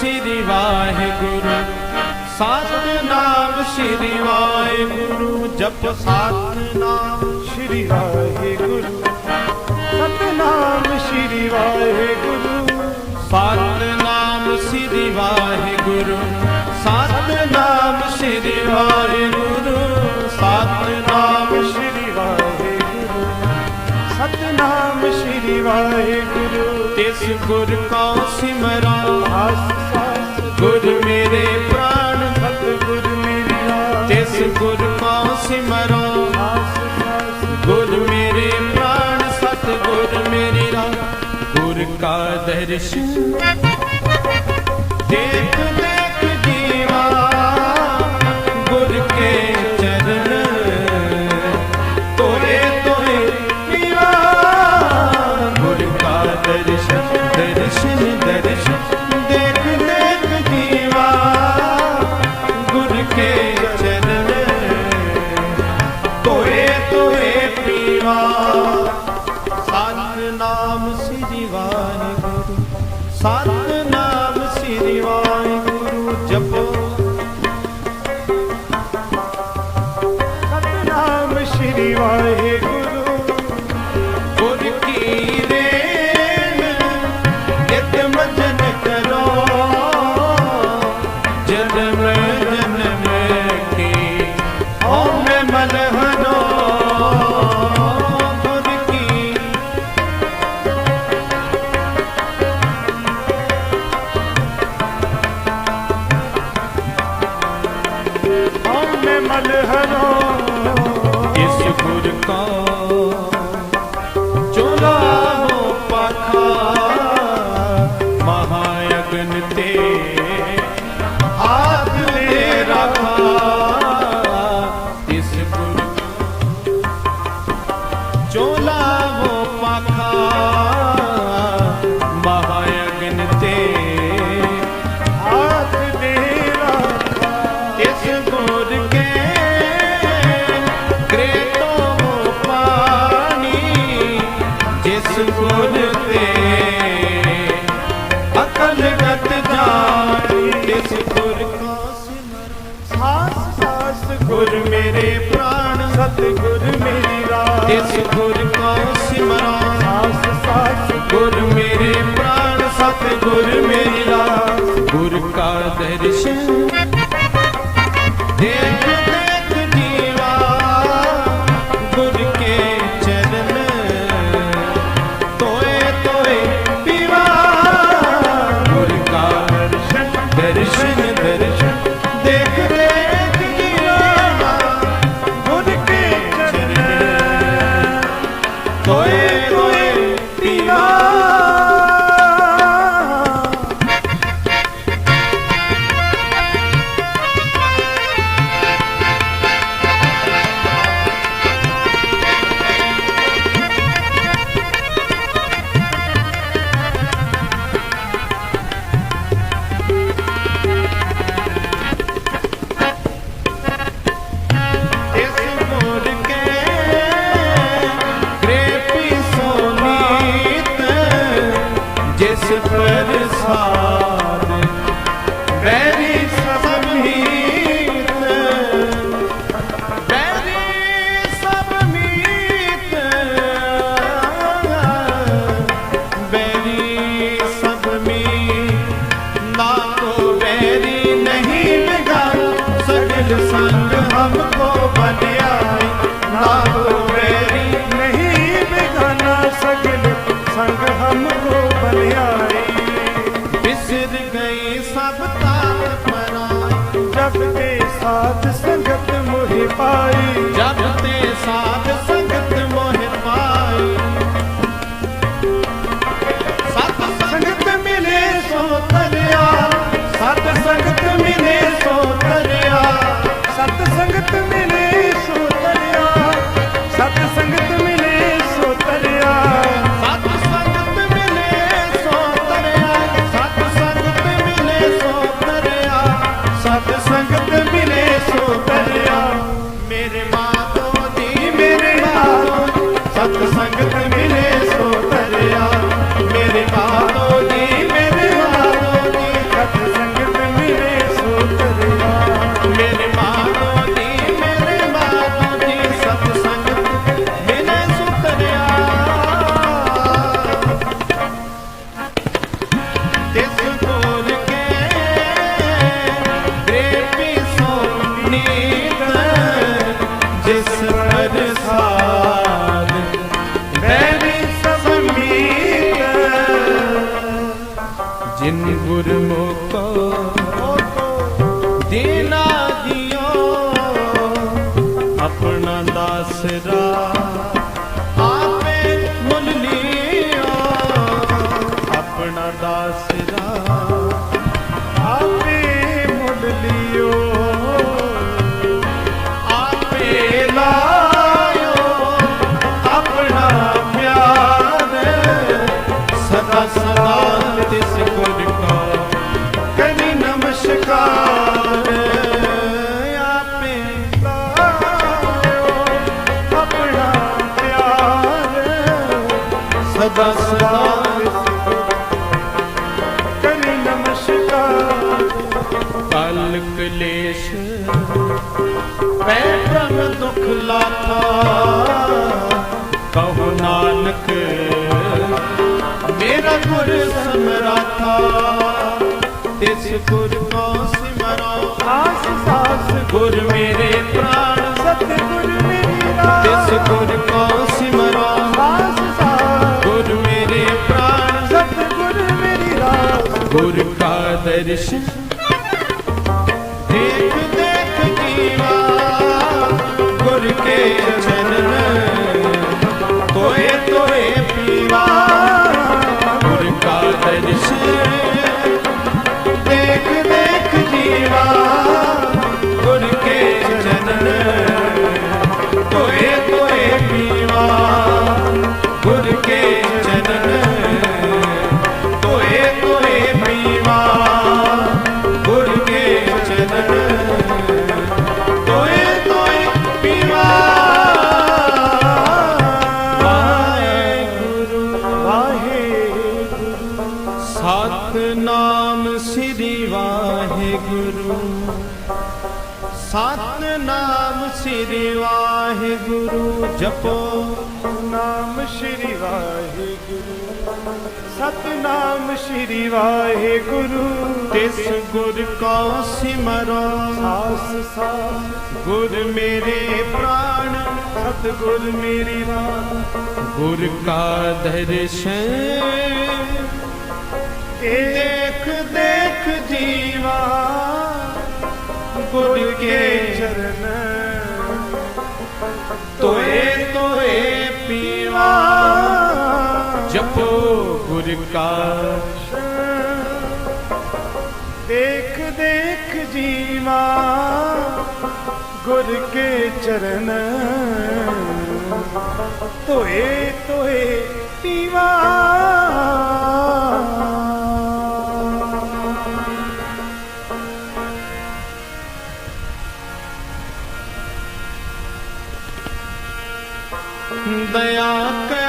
ਸ੍ਰੀ ਵਾਹਿਗੁਰੂ। ਸਤਨਾਮ ਸ੍ਰੀ ਵਾਹਿਗੁਰੂ, ਜਪ ਸਤਨਾਮ ਸ਼੍ਰੀ ਵਾਹਿਗੁਰੂ। ਸਤਨਾਮ ਸ਼੍ਰੀ ਵਾਹਿਗੁਰੂ। ਸਤਨਾਮ ਸ੍ਰੀ ਵਾਹਿਗੁਰੂ। ਸਤਨਾਮ ਸ੍ਰੀ ਵਾਹਿਗੁਰੂ। ਸਤਨਾਮ ਸ਼੍ਰੀ ਵਾਹਿਗੁਰੂ। ਸਤਨਾਮ ਸ਼੍ਰੀ ਵਾਹਿਗੁਰੂ। ਤਿਸ ਗੁਰੂ ਕਾ Amen. ਗੁਰ ਮੇਰੇ ਪ੍ਰਾਣ ਸਤਿਗੁਰ ਮੇਰੀ ਰਾਹ ਇਸ ਗੁਰ ਕਾ ਸਿਮਰਨ। ਸਾਸ ਸਾਸ। ਗੁਰ ਮੇਰੇ ਪ੍ਰਾਣ ਸਤ ਗੁਰ ਮੇਰਾ ਗੁਰ ਕਾ ਦਰਸ਼ਨ ਦੇਖ ਦੇਖ ਜੀਵਾ ਗੁਰ ਕੇ ਚਰਨ ਤੋਏ ਤੋਏ ਪੀਵਾ ਗੁਰ ਕਾ ਦਰਸ਼ਨ ਦਰਸ਼ਨ ਦਰਸ਼ਨ। ਦੇਖ ਗੁਰਮੁਖੋ ਪੈ ਭ੍ਰਮ ਦੁਖ ਲਾਥਾ ਕਹੋ ਨਾਨਕ ਮੇਰਾ ਗੁਰ ਸਮਰਾਥਾ ਤਿਸ ਗੁਰ ਕੋ ਸਿਮਰੋ ਆਸ ਸਾਸ ਗੁਰ ਮੇਰੇ ਪ੍ਰਾਣ ਸਤਿਗੁਰ ਮੇਰੀ ਰਾਹ। ਤਿਸ ਗੁਰ ਕੋ ਸਿਮਰੋ ਆਸ ਸਾਸ ਗੁਰ ਮੇਰੇ ਪ੍ਰਾਣ। ਸਤਿਗੁਰ ਮੇਰੀ ਰਾਹ। ਗੁਰ ਕਾ ਦਰਸ਼ਨ ਸਤਨਾਮ ਸ੍ਰੀ ਵਾਹਿਗੁਰੂ। ਸਤਨਾਮ ਸ੍ਰੀ ਵਾਹਿਗੁਰੂ, ਜਪੋ। ਨਾਮ ਸ਼੍ਰੀ ਵਾਹਿਗੁਰੂ ਸਤਨਾਮ ਸ਼੍ਰੀ ਵਾਹਿਗੁਰੂ। ਤਿਸ ਗੁਰ ਕੋ ਸਿਮਰੋ। ਸਾਸ ਸਾਸ ਗੁਰ ਮੇਰੇ ਪ੍ਰਾਣ, ਸਤਿਗੁਰ ਮੇਰੀ ਰਾਹ ਗੁਰ ਕਾ ਦਰਸ਼ਨ ਇਹ ਦੇਖ ਦੇਖ ਜੀਵਾ ਗੁਰ ਕੇ ਚਰਨ ਤੋਏ ਤੋਏ ਪੀਵਾ ਜਪੋ ਗੁਰ ਕਾ ਦੇਖ ਦੇਖ ਜੀਵਾ ਗੁਰ ਕੇ ਚਰਨ ਤੋਏ ਤੋਏ दया कर